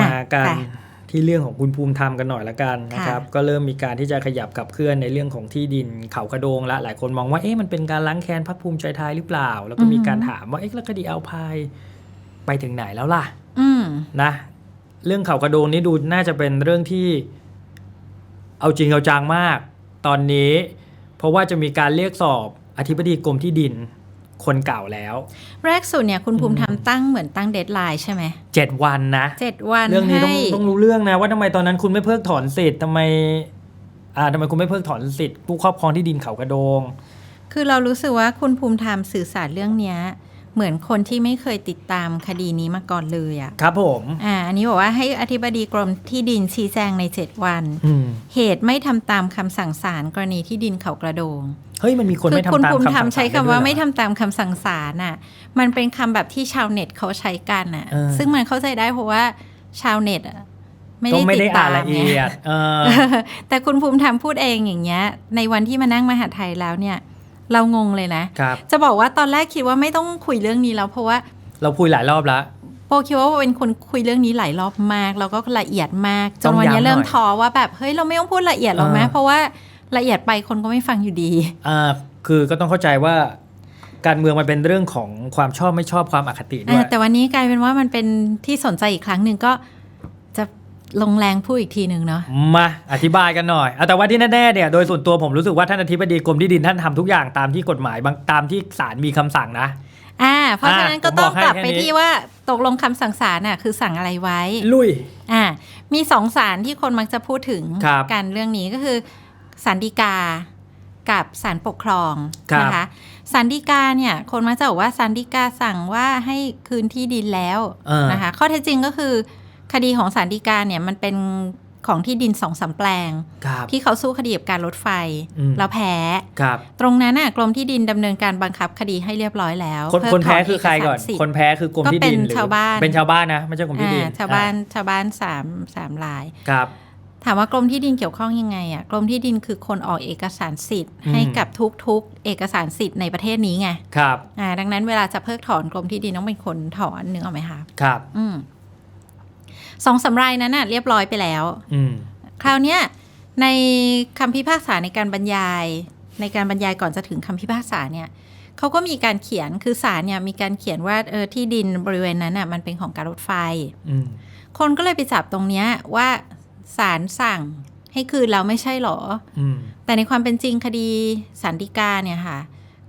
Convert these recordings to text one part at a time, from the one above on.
มากันค่ะที่เรื่องของคุณภูมิธรรมกันหน่อยละกันนะครับค่ะก็เริ่มมีการที่จะขยับกับเคลื่อนในเรื่องของที่ดินเขากระโดงละหลายคนมองว่าเอ๊ะมันเป็นการล้างแค้นพรรคภูมิใจไทยหรือเปล่า แล้วก็มีการถามว่าเอ๊ะแล้วคดีเอาพายไปถึงไหนแล้วล่ะอืมนะ เรื่องเขากระโดงนี่ดูน่าจะเป็นเรื่องที่ เอาจริงเอาจังมาก ตอนนี้ เพราะว่าจะมีการเรียกสอบอธิบดีกรมที่ดิน คนเก่าแล้ว แรกสุดเนี่ยคุณภูมิธรรมตั้งเหมือนตั้งเดทไลน์ใช่ไหมเจ็ดวันนะเจ็ดวันเรื่องนี้ต้องให้ต้องรู้เรื่องนะ ว่าทำไมตอนนั้นคุณไม่เพิกถอนสิทธิ์ทำไมอ่าทำไมคุณไม่เพิกถอนสิทธิ์ผู้ครอบครองที่ดินเขากระโดง คือเรารู้สึกว่าคุณภูมิธรรมสื่อสารเรื่องเนี้ย เหมือนคนที่ไม่เคยติดตามคดีนี้มาก่อนเลยอะ่ะครับผมอ่าอันนี้บอกว่าให้อธิบดีกรมที่ดินชี้แจงใน 7 วันอืมเหตุไม่ทำตามคำสั่งศาลกรณีที่ดินเขากระโดงเฮ้ยมันมีคนคืไม่คุณทำตามภูมิคำธรรสั่มงใช้ศาลคำว่าด้ยเหรอไม่ทำตามคำสั่งศาลน่ะ มันเป็นคำแบบที่ชาวเน็ตเขาใช้กันน่ะเออซึ่งมันเข้าใจได้เพราะว่าชาวเน็ตอะไม่ก็ได้ไม่ติได้ดอ่าตานมละไงเอียดเออแต่คุณภูมิธรรมพูดเองอย่างเงี้ย ในวันที่มานั่งมหาไทยแล้วเนี่ย เรางงเลยนะครับจะบอกว่าตอนแรกคิดว่าไม่ต้องคุยเรื่องนี้แล้วเพราะว่า เราคุยหลายรอบแล้วโปคิดว่าเป็นคนคุยเรื่องนี้หลายรอบมาก แล้วก็ละเอียดมากจต้อนงวันนี้ย้ำหน่อยเริ่มท้อว่าแบบเฮ้ยเราไม่ต้องพูดละเอียดหรอกไหมเออเพราะว่าละเอียดไปคนก็ไม่ฟังอยู่ดีอ่าคือก็ต้องเข้าใจว่าการเมืองมันเป็นเรื่องของความชอบไม่ชอบความอคติด้วอ่ายแต่วันนี้กลายเป็นว่ามันเป็นที่สนใจอีกครั้งหนึ่งก็จะ ลงแรงพูดอีกทีหนึ่งเนาะมาอธิบายกันหน่อยเอาแต่ว่าที่แน่ๆเนี่ยโดยส่วนตัวผมรู้สึกว่าท่านอธิบดีกรมที่ดินท่านทำทุกอย่างตามที่กฎหมายบางตามที่ศาลมีคำสั่งนะอ่าเพราะฉะนั้นอะก็ต้องผมบอกให้กลับแค่ไปนี้ที่ว่าตกลงคำสั่งศาลน่ะคือสั่งอะไรไว้ ลุยอ่ามีสองศาลที่คนมักจะพูดถึงครับกันเรื่องนี้ก็คือศาลฎีกากับศาลปกครองครับนะคะศาลฎีกาเนี่ยคนมักจะบอกว่าศาลฎีกาสั่งว่าให้คืนที่ดินแล้วเออนะคะข้อเท็จจริงก็คือ คดีของศาลฎีกาเนี่ยมันเป็นของที่ดินสองสามแปลงครับที่เขาสู้คดีกับการรถไฟอืมแล้วแพ้ครับตรงนั้นน่ะกรมที่ดินดำเนินการบังคับคดีให้เรียบร้อยแล้ว คนเพิกคนแพ้ถคือใครก่อนเสาสิทธิ์คนแพ้คือกรมที่ดินก็เป็นหรือชาวบ้านเป็นชาวบ้านนะไม่ใช่กรมที่ดินอ่าชาวบ้านชาวบ้านสามสามรายครับถามว่ากรมที่ดินเกี่ยวข้องยังไงอะกรมที่ดินคือคนออกเอกสารสิทธิ์อืมให้กับทุกๆ เอกสารสิทธิ์ในประเทศนี้ไงครับอ่าดังนั้นเวลาจะเพิกถอนกรมที่ดินต้องเป็นคนถอนนึกออกไหมคะครับ อืม สองสำรายนั้นน่ะเรียบร้อยไปแล้วอืมคราวเนี้ยในคำพิพากษาในการบรรยาย ในการบรรยายก่อนจะถึงคำพิพากษาเนี่ยเขาก็มีการเขียนคือศาลเนี่ยมีการเขียนว่าเออที่ดินบริเวณนั้นน่ะมันเป็นของการรถไฟอืมคนก็เลยไปจับตรงเนี้ยว่าศาลสั่งให้คืนแล้วไม่ใช่หรออืมแต่ในความเป็นจริงคดีสันติกาเนี่ยค่ะ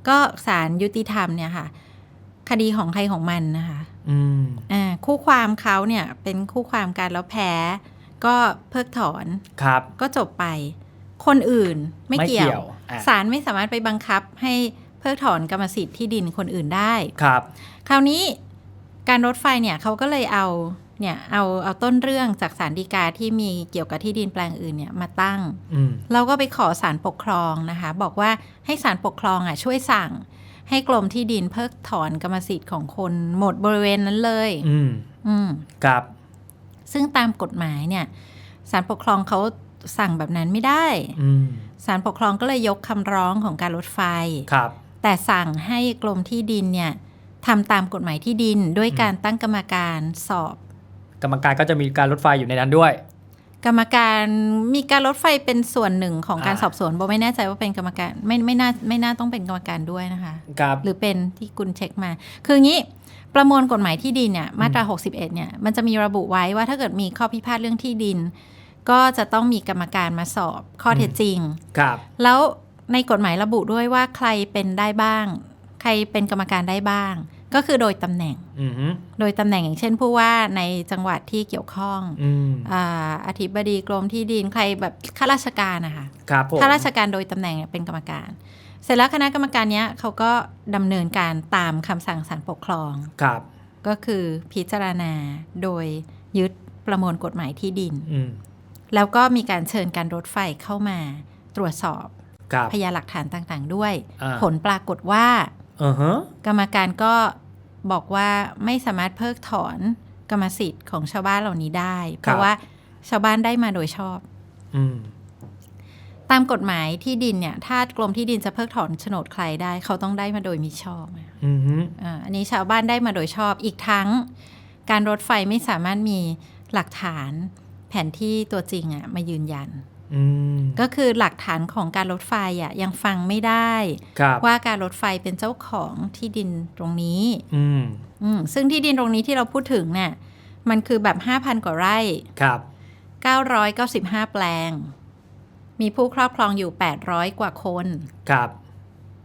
ก็ศาลยุติธรรมเนี่ยค่ะ คดีของใครของมันนะคะ อืมอ่า คู่ความเขาเนี่ยเป็นคู่ความกันแล้วแพ้ ก็เพิกถอนครับ ก็จบไป คนอื่นไม่ไม่เกี่ยเกี่วยวอะศาลไม่สามารถไปบังคับให้เพิกถอนกรรมสิทธิ์ที่ดินคนอื่นได้ครับ คราวนี้การรถไฟเนี่ยเขาก็เลยเอาเนี่ยเอาเอาต้นเรื่องจากศาลฎีกาที่มีเกี่ยวกับที่ดินแปลงอื่นเนี่ยมาตั้งอืมเราก็ไปขอศาลปกครองนะคะ บอกว่าให้ศาลปกครองอะช่วยสั่ง ให้กรมที่ดินเพิกถอนกรรมสิทธิ์ของคนหมดบริเวณนั้นเลย อืม อืมครับ ซึ่งตามกฎหมายเนี่ยศาลปกครองเขาสั่งแบบนั้นไม่ได้อืมศาลปกครองก็เลยยกคำร้องของการรถไฟครับ แต่สั่งให้กรมที่ดินเนี่ยทำตามกฎหมายที่ดินด้วยการตั้งกรรมการสอบ กรรมการก็จะมีการรถไฟอยู่ในนั้นด้วย กรรมการมีการรถไฟเป็นส่วนหนึ่งของการอ่าสอบสวนโบไม่แน่ใจว่าเป็นกรรมการไม่ไม่น่าไม่น่าต้องเป็นกรรมการด้วยนะคะครับหรือเป็นที่คุณเช็คมา คืออย่างนี้ประมวลกฎหมายที่ดินเนี่ยมาตรา 61 เนี่ยมันจะมีระบุไว้ว่าถ้าเกิดมีข้อพิพาทเรื่องที่ดิน ก็จะต้องมีกรรมการมาสอบข้อเท็จจริงครับ แล้วในกฎหมายระบุด้วยว่าใครเป็นได้บ้าง ใครเป็นกรรมการได้บ้าง ก็คือโดยตำแหน่งอืมโดยตำแหน่งอย่างเช่นผู้ว่าในจังหวัดที่เกี่ยวข้องอืมอ่าอธิบดีกรมที่ดินใครแบบข้าราชการนะคะครับผมข้าราชการโดยตำแหน่งเนี่ยเป็นกรรมการ เสร็จแล้วคณะกรรมการเนี้ยเขาก็ดำเนินการตามคำสั่งศาลปกครองครับ ก็คือพิจารณาโดยยึดประมวลกฎหมายที่ดินอืมแล้วก็มีการเชิญการรถไฟเข้ามาตรวจสอบครับพยานหลักฐานต่างๆ ด้วยอ่าผลปรากฏว่า อือฮะกรรมการก็บอกว่าไม่สามารถเพิกถอนกรรมสิทธิ์ของชาวบ้านเหล่านี้ได้ เพราะว่าชาวบ้านได้มาโดยชอบอืมตามกฎหมายที่ดินเนี่ย ถ้ากรมที่ดินจะเพิกถอนโฉนดใครได้ เขาต้องได้มาโดยมิชอบอะอืมฮึอ่าอันนี้ชาวบ้านได้มาโดยชอบอีกทั้ง การรถไฟไม่สามารถมีหลักฐานแผนที่ตัวจริงอะมายืนยันอืม ก็คือหลักฐานของการรถไฟอะยังฟังไม่ได้ครับว่าการรถไฟเป็นเจ้าของที่ดินตรงนี้อืมอืมซึ่งที่ดินตรงนี้ที่เราพูดถึงเนี่ยมันคือแบบ5,000กว่าไร่ครับ995แปลง มีผู้ครอบครองอยู่800กว่าคนครับ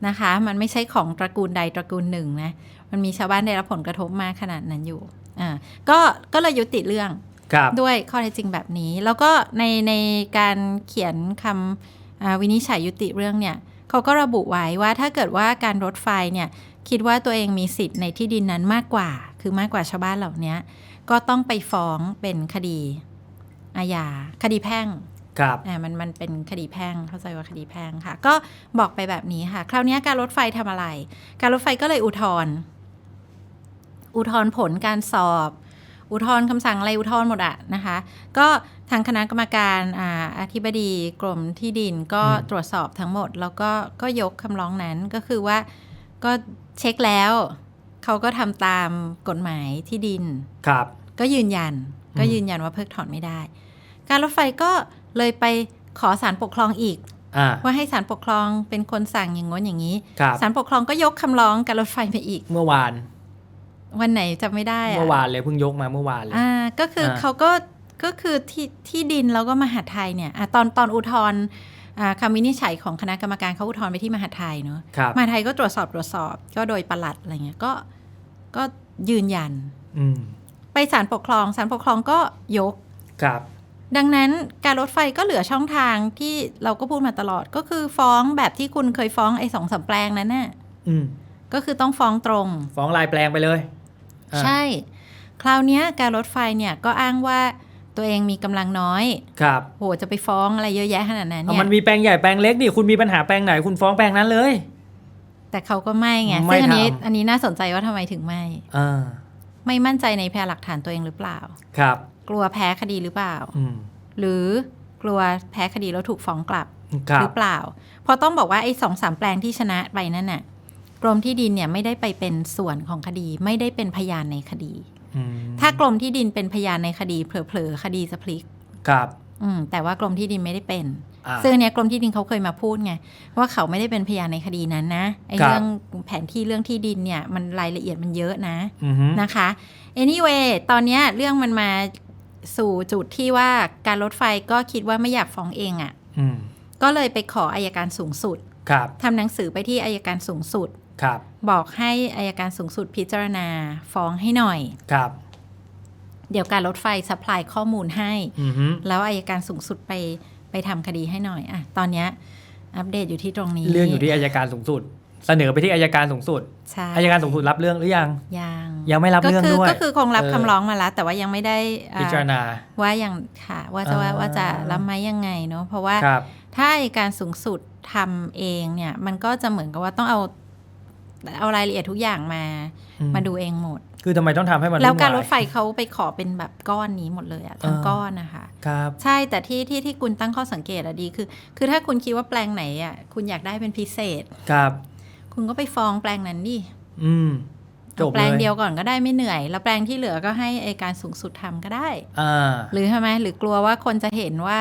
นะคะ มันไม่ใช่ของตระกูลใดตระกูลหนึ่งนะมันมีชาวบ้านได้รับผลกระทบมากขนาดนั้นอยู่อ่าก็ก็เลยยุติเรื่องครับ ด้วยข้อเท็จจริงแบบนี้ แล้วก็ในในการเขียนคำอ่าวินิจฉัยยุติเรื่องเนี่ยเขาก็ระบุไว้ว่าถ้าเกิดว่าการรถไฟเนี่ยคิดว่าตัวเองมีสิทธิ์ในที่ดินนั้นมากกว่า คือมากกว่าชาวบ้านเหล่านี้ก็ต้องไปฟ้องเป็นคดีอาญาคดีแพ่งครับอ่ามันมันเป็นคดีแพ่งเข้าใจว่าคดีแพ่งค่ะ ก็บอกไปแบบนี้ค่ะ คราวนี้การรถไฟทำอะไร การรถไฟก็เลยอุทธรณ์อุทธรณ์ผลการสอบ อุทธรณ์คำสั่งอะไรอุทธรณ์หมดอะนะคะ ก็ทางคณะกรรมการอ่าอธิบดีกรมที่ดินก็อืมตรวจสอบทั้งหมด แล้วก็ก็ยกคำร้องนั้นก็คือว่าก็เช็คแล้วเขาก็ทำตามกฎหมายที่ดินครับ ก็ยืนยันอืมก็ยืนยันว่าเพิกถอนไม่ได้ การรถไฟก็เลยไปขอศาลปกครองอีกอ่าว่าให้ศาลปกครองเป็นคนสั่งอย่างง้นอย่างนี้ครับศาลปกครองก็ยกคำร้องการรถไฟไปอีก เมื่อวาน วันไหนจำไม่ได้อะเมื่อวานเลยเพิ่งยกมาเมื่อวานเลยอ่าก็คืออ่าเขาก็ก็คือที่ที่ดินแล้วก็มหาดไทยเนี่ยอะตอนตอนอุทธรณ์อ่าคำวินิจฉัยของคณะกรรมการเขาอุทธรณ์ไปที่มหาดไทยเนอะครับมหาดไทยก็ตรวจสอบตรวจสอบ ก็โดยปลัดอะไรเงี้ยก็ก็ยืนยันอืมไปศาลปกครองศาลปกครองก็ยกครับ ดังนั้นการรถไฟก็เหลือช่องทางที่เราก็พูดมาตลอดก็คือฟ้องแบบที่คุณเคยฟ้องไอ้สองสามแปลงนั้นน่ะอืมก็คือต้องฟ้องตรง ฟ้องลายแปลงไปเลยอ่า ใช่ คราวเนี้ยการรถไฟเนี่ยก็อ้างว่าตัวเองมีกำลังน้อย ครับ โห จะไปฟ้องอะไรเยอะแยะขนาดนั้นเอาเนี่ยมันมีแปลงใหญ่แปลงเล็กนี่คุณมีปัญหาแปลงไหน คุณฟ้องแปลงนั้นเลย แต่เขาก็ไม่ไงไม่ซึ่งอันนี้ทำอันนี้น่าสนใจว่าทำไมถึงไม่อ่าไม่มั่นใจในพยานหลักฐานตัวเองหรือเปล่า ครับ กลัวแพ้คดีหรือเปล่าอืมหรือกลัวแพ้คดีแล้วถูกฟ้องกลับครัหบรือเปล่า เพราะต้องบอกว่าไอ้สองสามแปลงที่ชนะไปนั่นน่ะ กรมที่ดินเนี่ยไม่ได้ไปเป็นส่วนของคดี ไม่ได้เป็นพยานในคดีอืมถ้ากรมที่ดินเป็นพยานในคดีเผลอๆคดีจะพลิกครับอืมแต่ว่ากรมที่ดินไม่ได้เป็นอ่าซึ่งอันเนี้ยกรมที่ดินเขาเคยมาพูดไงว่าเขาไม่ได้เป็นพยานในคดีนั้นนะไอ้ครับเรื่องแผนที่เรื่องที่ดินเนี่ยมันรายละเอียดมันเยอะนะอือฮึนะคะ anyway ตอนเนี้ยเรื่องมันมาสู่จุดที่ว่าการรถไฟก็คิดว่าไม่อยากฟ้องเองอะ่ะอืมก็เลยไปขออายการสูงสุดครับ ทำหนังสือไปที่อายการสูงสุดครับบอกให้อายการสูงสุดพิจารณาฟ้องให้หน่อยครับ เดี๋ยวการรถไฟสปายข้อมูลให้อือฮึแล้วอายการสูงสุดไปไปทำคดีให้หน่อยอะตอนเนี้ยอัปเดตอยู่ที่ตรงนี้ เรื่องอยู่ที่อายการสูงสุด เสนอไปที่อายการสูงสุดใช่อายการสูงสุดรับเรื่องหรือยังยังยังไม่รับก็เรื่องคือด้วยก็คือคงรับเออคำร้องมาแล้วแต่ว่ายังไม่ได้อ่าพิจารณาว่ายังค่ะ ว่าจะว่าอ่าว่าจะรับไหมยังไงเนาะเพราะว่าครับถ้าอายการสูงสุดทำเองเนี่ย มันก็จะเหมือนกับว่าต้องเอาเอารายละเอียดทุกอย่างมาอืมาดูเองหมด คือทำไมต้องทำให้มันแล้วการรวุ่ถนไฟเขาไปขอเป็นแบบก้อนนี้หมดเลยอะทั้งอ่าก้อนนะคะครับใช่แต่ที่ที่ที่คุณตั้งข้อสังเกตอะดีคือ คือถ้าคุณคิดว่าแปลงไหนอะคุณอยากได้เป็นพิเศษครับ คุณก็ไปฟ้องแปลงนั้นดิอืมจเอาบแปลงเลยเดียวก่อนก็ได้ไม่เหนื่อย แล้วแปลงที่เหลือก็ให้อายการสูงสุดทำก็ได้อ่าหรือทำไมหรือกลัวว่าคนจะเห็นว่า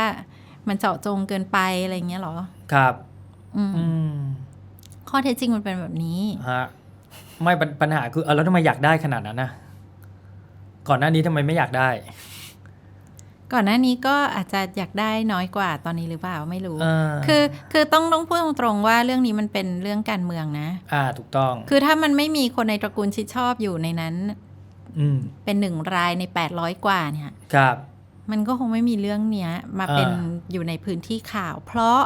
มันเจาะจงเกินไปอะไรอย่างเงี้ยเหรอ ครับอืมอืมข้อเท็จจริงมันเป็นแบบนี้ฮะไม่ปัญปัญหาคือเออแล้วทำไมอยากได้ขนาดนั้นนะก่อนหน้านี้ทำไมไม่อยากได้ ก่อนหน้านี้ก็อาจจะอยากได้น้อยกว่าตอนนี้หรือเปล่าไม่รู้อ่าคือคือต้องต้องพูดตรงๆว่าเรื่องนี้มันเป็นเรื่องการเมืองนะ อ่าถูกต้อง คือถ้ามันไม่มีคนในตระกูลชิดชอบอยู่ในนั้นอืมเป็นหนึ่งรายใน800กว่าเนี่ยครับ มันก็คงไม่มีเรื่องเนี้ยมาอ่าเป็นอยู่ในพื้นที่ข่าว เพราะ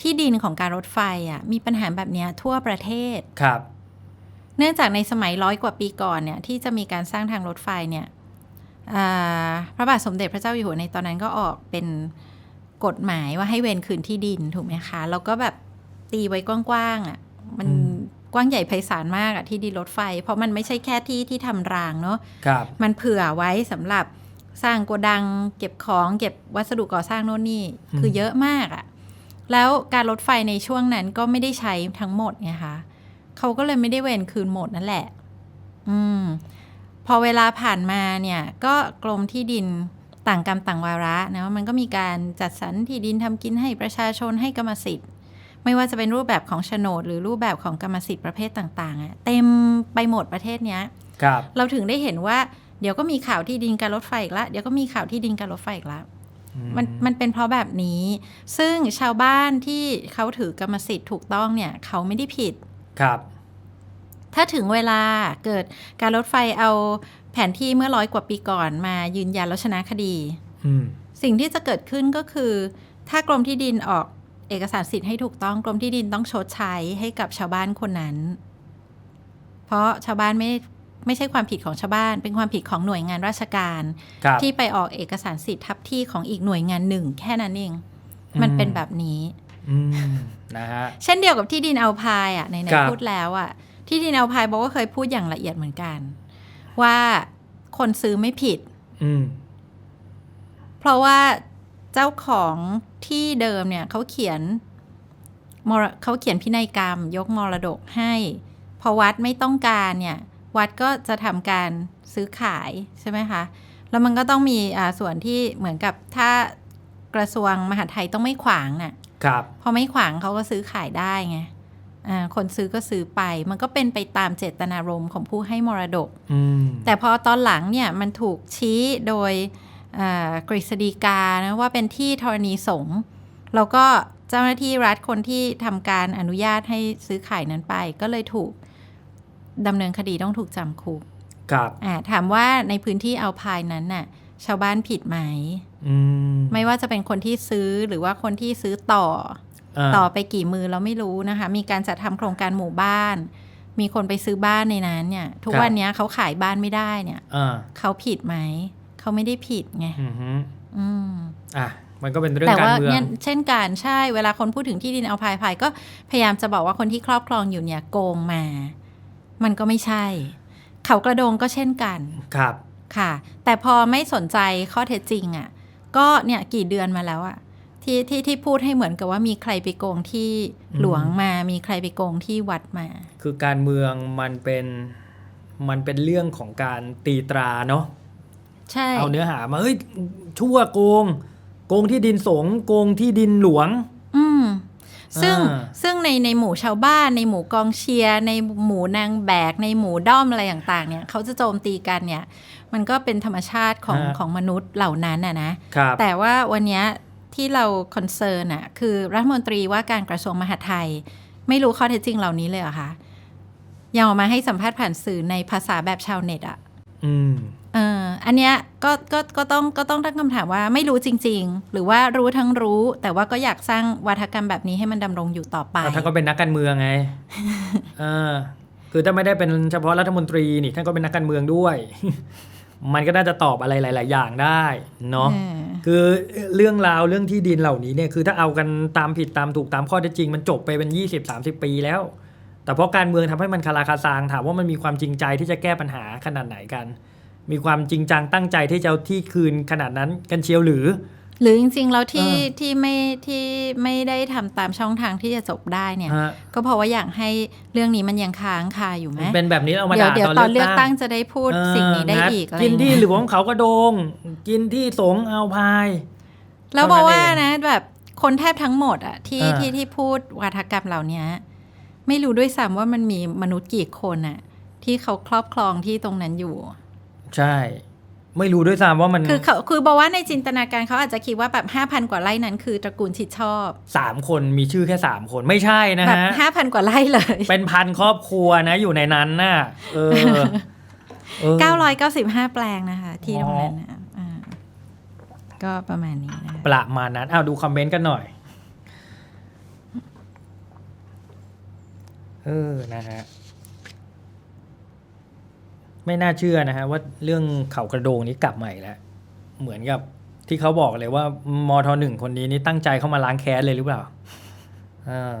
ที่ดินของการรถไฟอะ มีปัญหาแบบเนี้ยทั่วประเทศครับ เนื่องจากในสมัยร้อยกว่าปีก่อนเนี่ย ที่จะมีการสร้างทางรถไฟเนี่ยอ่า พระบาทสมเด็จพระเจ้าอยู่หัวในตอนนั้นก็ออกเป็นกฎหมายว่าให้เวรคืนที่ดินถูกไหมคะแล้วก็แบบตีไว้กว้างๆอะมันอืมกว้างใหญ่ไพศาลมากอะที่ดินรถไฟ เพราะมันไม่ใช่แค่ที่ที่ทำรางเนาะครับมันเผื่อไว้สำหรับสร้างโกดัง เก็บของเก็บวัสดุก่อสร้างโน่นนี่อืมคือเยอะมากอะ่ะแล้วการรถไฟในช่วงนั้นก็ไม่ได้ใช้ทั้งหมดไงคะเขาก็เลยไม่ได้เวนคืนหมดนั่นแหละ อืม พอเวลาผ่านมาเนี่ยก็กรมที่ดินต่างกรรมต่างวาระนะมันก็มีการจัดสรรที่ดินทำกินให้ประชาชนให้กรรมสิทธิ์ ไม่ว่าจะเป็นรูปแบบของโฉนด หรือรูปแบบของกรรมสิทธิ์ประเภทต่างๆอะเต็มไปหมดประเทศเนี้ยครับเราถึงได้เห็นว่าเดี๋ยวก็มีข่าวที่ดินการรถไฟอีกละเดี๋ยวก็มีข่าวที่ดินการรถไฟอีกละอืมันมันเป็นเพราะแบบนี้ ซึ่งชาวบ้านที่เขาถือกรรมสิทธิ์ถูกต้องเนี่ย เขาไม่ได้ผิดครับ ถ้าถึงเวลาเกิดการรถไฟเอาแผนที่เมื่อร้อยกว่าปีก่อนมายืนยันแล้วชนะคดีอืมสิ่งที่จะเกิดขึ้นก็คือ ถ้ากรมที่ดินออกเอกสารสิทธิ์ให้ถูกต้องกรมที่ดินต้องชดใช้ให้กับชาวบ้านคนนั้น เพราะชาวบ้านไม่ไม่ใช่ความผิดของชาวบ้าน เป็นความผิดของหน่วยงานราชการครับที่ไปออกเอกสารสิทธิ์ทับที่ของอีกหน่วยงานหนึ่ง แค่นั้นเอง มันเป็นแบบนี้อืมนะฮะเช่นเดียวกับที่ดินเอาพายอะไหนครับๆพูดแล้วอะ ที่ดินเอาพายบอกว่าเคยพูดอย่างละเอียดเหมือนกัน ว่าคนซื้อไม่ผิดอืมเพราะว่าเจ้าของที่เดิมเนี่ยเขาเขียนมรเขาเขียนพินัยกรรม ยกมรดกให้ พอวัดไม่ต้องการเนี่ย วัดก็จะทำการซื้อขายใช่ไหมคะ แล้วมันก็ต้องมีอ่าส่วนที่เหมือนกับถ้ากระทรวงมหาดไทยต้องไม่ขวางน่ะ ครับ พอไม่ขวางเขาก็ซื้อขายได้ไงอ่า คนซื้อก็ซื้อไป มันก็เป็นไปตามเจตนารมณ์ของผู้ให้มรดกอืมแต่พอตอนหลังเนี่ยมันถูกชี้โดยอ่ากฤษฎีกานะว่าเป็นที่ธรณีสงฆ์แล้วก็เจ้าหน้าที่รัฐคนที่ทำการอนุญาตให้ซื้อขายนั้นไป ก็เลยถูกดำเนินคดีต้องถูกจำคุกครับอ่าถามว่าในพื้นที่เอาพายนั้นน่ะชาวบ้านผิดไหมอืมไม่ว่าจะเป็นคนที่ซื้อหรือว่าคนที่ซื้อต่อา ต่อไปกี่มือเราไม่รู้นะคะ มีการจัดทำโครงการหมู่บ้าน มีคนไปซื้อบ้านในนั้นเนี่ย ทุกครับวันเนี้ยเขาขายบ้านไม่ได้เนี่ยอ่าเขาผิดไหมเขาไม่ได้ผิดไงอืมฮึอืมอะมันก็เป็นเรื่องแต่การว่าเมืองเนี่ยเช่นการใช่เวลาคนพูดถึงที่ดินเอาพายพายก็พยายามจะบอกว่าคนที่ครอบครองอยู่เนี่ยโกงมา มันก็ไม่ใช่ เขากระโดงก็เช่นกันครับค่ะ แต่พอไม่สนใจข้อเท็จจริงอะ่ะ ก็เนี่ยกี่เดือนมาแล้วอะ่ะ ที่ที่ที่พูดให้เหมือนกับว่ามีใครไปโกงที่หลวงมามีใครไปโกงที่วัดมา คือการเมืองมันเป็นมันเป็นเรื่องของการตีตราเนาะใช่เอาเนื้อหามาเฮ้ยชั่วโกง โกงที่ดินสงฆ์โกงที่ดินหลวง อืมซึ่งอ่าซึ่งในในหมู่ชาวบ้าน ในหมู่กองเชียร์ในหมู่นางแบก ในหมู่ด้อมอะไรต่างๆเนี่ยเขาจะโจมตีกันเนี่ย มันก็เป็นธรรมชาติของของมนุษย์เหล่านั้นน่ะนะครับแต่ว่าวันเนี้ย ที่เราคอนเซิร์นอะคือรัฐมนตรีว่าการกระทรวงมหาดไทย ไม่รู้ข้อเท็จจริงเหล่านี้เลยเหรอคะยังออกมาให้สัมภาษณ์ผ่านสื่อในภาษาแบบชาวเน็ตอะอืมเอออันเนี้ยก็ก็ก็ต้องก็ต้องตั้งคำถามว่าไม่รู้จริง ๆ หรือว่ารู้ทั้งรู้ แต่ว่าก็อยากสร้างวัฒกรรมแบบนี้ให้มันดำรงอยู่ต่อไปแต่ท่านก็เป็นนักการเมืองไงเออคือถ้าไม่ได้เป็นเฉพาะรัฐมนตรีนี่ท่านก็เป็นนักการเมืองด้วย มันก็น่าจะตอบอะไรหลาย ๆ อย่างได้เนาะเออ คือเรื่องราวเรื่องที่ดินเหล่านี้เนี่ยคือถ้าเอากันตามผิดตามถูกตามข้อเท็จจริง มันจบไปเป็น 20-30 ปีแล้ว แต่เพราะการเมืองทำให้มันคาราคาซางถามว่ามันมีความจริงใจที่จะแก้ปัญหาขนาดไหนกัน มีความจริงจังตั้งใจที่จะเอาที่คืนขนาดนั้นกันเชียวหรือ หรือจริงๆ แล้วที่เออที่ไม่ที่ไม่ได้ทำตามช่องทางที่จะจบได้เนี่ยฮะก็เพราะว่าอยากให้เรื่องนี้มันยังค้างคาอยู่ไหมเป็นแบบนี้เอามาเดี๋ยวด่าเดี๋ยวตตออนนเลืเลืออกกตั้ตั้งงจะได้พูดสิ่งนี้ได้งัอีกอะไรกินที่เงี้ยหลวงเขากระโดง กินที่สงฆ์เอาพาย แล้วเท่าบนั้อนกว่าเองนะแบบคนแทบทั้งหมดอะที่อ่าที่ที่พูดวาทกรรมเหล่านี้ไม่รู้ด้วยซ้ำว่ามันมีมนุษย์กี่คนอะที่เขาครอบครองที่ตรงนั้นอยู่ ใช่ ไม่รู้ด้วยซ้ำว่ามันคือเขาคือบอกว่าในจินตนาการเขาอาจจะคิดว่าแบบห้าพันกว่าไร่นั้นคือตระกูลชิดชอบสามคนมีชื่อแค่สามคนไม่ใช่นะแบบฮะห้าพันกว่าไร่เลย เป็นพันครอบครัวนะอยู่ในนั้นน่ะเออเออเก้าร้อยเก้าสิบห้าแปลงนะคะ ที่ตรงนั้นนะอ่าก็ประมาณนี้นะคะประมาณนั้นอ้าวดูคอมเมนต์กันหน่อยเออนะฮะ ไม่น่าเชื่อนะฮะว่าเรื่องเขากระโดงนี้กลับมาอีกแล้ว เหมือนกับที่เขาบอกเลยว่ามทหนึ่งคนนี้นี่ตั้งใจเข้ามาล้างแค้นเลยหรือเปล่าเออ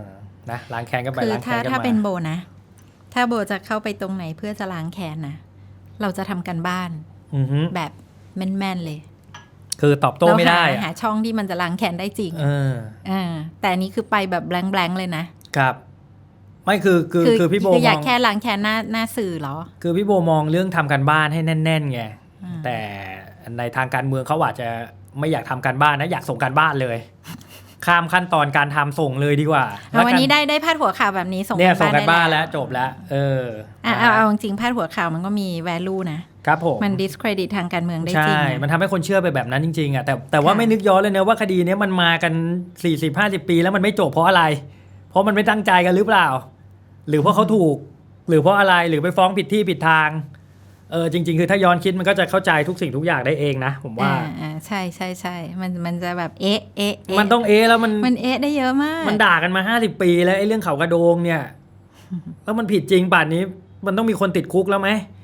นะล้างแค้นกันไปคือล้างถ้าแค้นกันถ้ามาเป็นโบนะ ถ้าโบจะเข้าไปตรงไหนเพื่อจะล้างแค้นนะเราจะทำกันบ้านอือฮึแบบแม่นๆเลย คือตอบโต้ไม่ได้เราหาอะหาช่องที่มันจะล้างแค้นได้จริงเอออ่าแต่อันนี้คือไปแบบแบงๆเลยนะครับ ไม่คือคือคือพี่โบคือมอยาอกงแค่ล้างแค้นหน้าหน้าสื่อเหรอ คือพี่โบมองเรื่องทำการบ้านให้แน่นๆไงอืมแต่ในทางการเมืองเขาอาจจะไม่อยากทำการบ้านนะอยากส่งการบ้านเลย ข้ามขั้นตอนการทำส่งเลยดีกว่าเอาวันนี้แล้ได้ได้พาดหัวข่าวแบบนี้ส่งเนี่ยส่งกันบ้านได้แล้วจบแล้ว เอออะเอาเอาจริงๆพาดหัวข่าวมันก็มี value นะครับผมมัน discredit ทางการเมืองได้ใช่จริงมันทำให้คนเชื่อไปแบบนั้นจริงๆอะแต่แต่ว่าค่ะไม่นึกย้อนเลยนะว่าคดีเนี้ยมันมากัน 40 50 ปีแล้วมันไม่จบเพราะอะไร เพราะมันไม่ตั้งใจกันหรือเปล่า หรือเพราะเขาถูก หรือเพราะอะไรหรือไปฟ้องผิดที่ผิดทางเออจริง ๆ คือถ้าย้อนคิดมันก็จะเข้าใจทุกสิ่งทุกอย่างได้เองนะ ผมว่าอ่าอ่าใช่ใช่ใช่มันมันจะแบบเอ๊ะเอ๊ะเะมันต้องเอะแล้วมันมันเอ๊ะได้เยอะมาก มันด่ากันมา50ปีแล้วไอ้เรื่องเขากระโดงเนี่ย แล้วมันผิดจริงป่านนี้ มันต้องมีคนติดคุกแล้วไหม